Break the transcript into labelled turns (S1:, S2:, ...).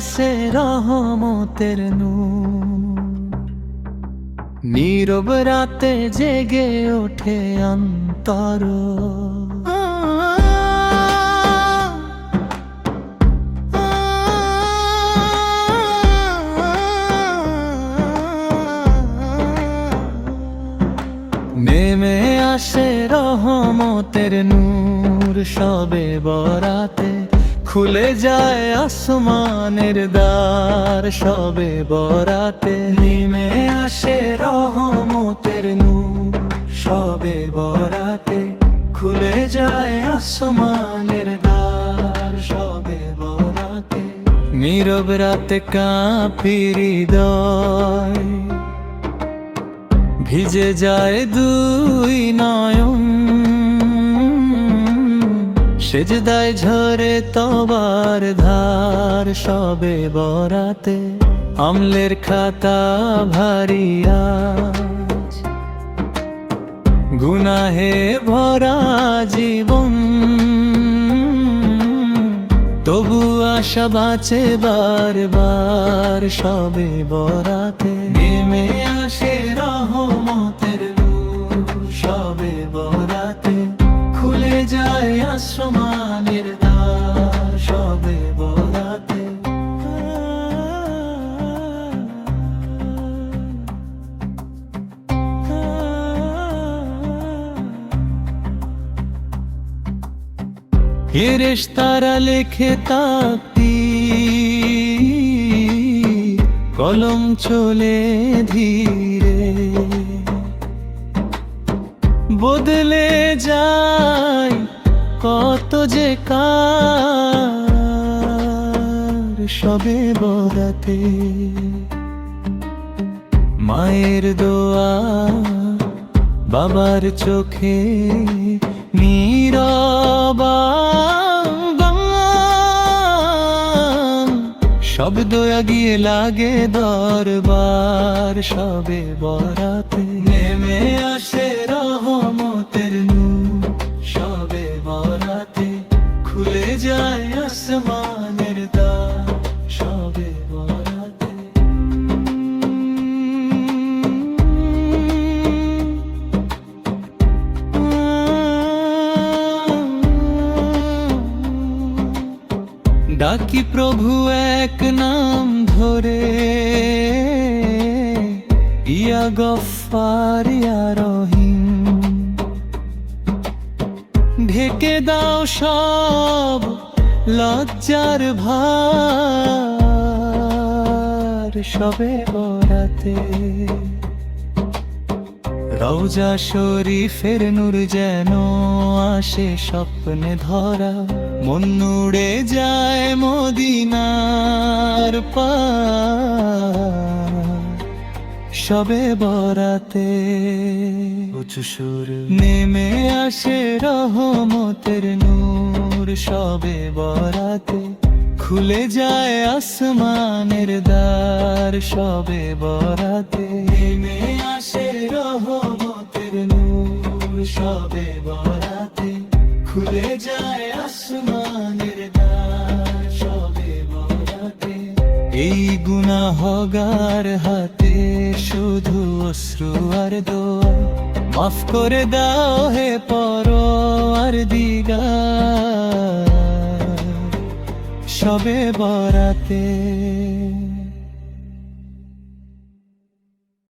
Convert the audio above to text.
S1: আসে রহমতের নূর। নীরব রাতে জেগে ওঠে অন্তর। নেমে আসে রহমতের নূর সবে বরাতে। খুলে যায় আসমানের দ্বার, সবে বরাতে নেমে আসে রহমতের নূর। সবে বরাতে খুলে যায় আসমানের দ্বার, সবে বরাতে নীরব রাতে কাঁপি হৃদয়। ভিজে যায় দুই নয়ন সেজদায় ঝরে তবার ধার সবে বরাতে, আমলের খাতা ভারিয়া গুনাহে ভরা জীবন, তবু আশা বাঁচে বারবার সবে বরাতে। নেমে আসে রহমতের ফেরেশ তারা লেখে তাকতি কলম চলে ধীরে। বদলে যায় কত যে কার সবে বরাতে মায়ের দোয়া বাবার চোখে নীরবাং শব্দ গিয়ে লাগে দরবার সবে বরাতে। নেমে আসে রহমতের নূর সবে বরাতে। খুলে যায় আসমানের ডাকি প্রভু এক নাম ধরে। ইয়া গফার, ইয়া রহিম। ঢেকে দাও সব লজ্জার ভার সবে বরাতে রওজা শরীফের নূর যেন আসে স্বপ্নে ধরা। মন নুড়ে যায় মদিনার পার সবে বরাতে উঁচু সুর নেমে আসে রহমতের নূর। সবে বরাতে খুলে যায় আসমানের দ্বার সবে বরাতে। নেমে আসে রহমতের নূর সবে বরাতে। খুলে যায় আসমানের দ্বার সবে বরাতে। এই গুনাহগার হাতে শুধু অশ্রু আর দোয়া। মাফ করে দাও হে পর আর দিগা সবে বরাতে।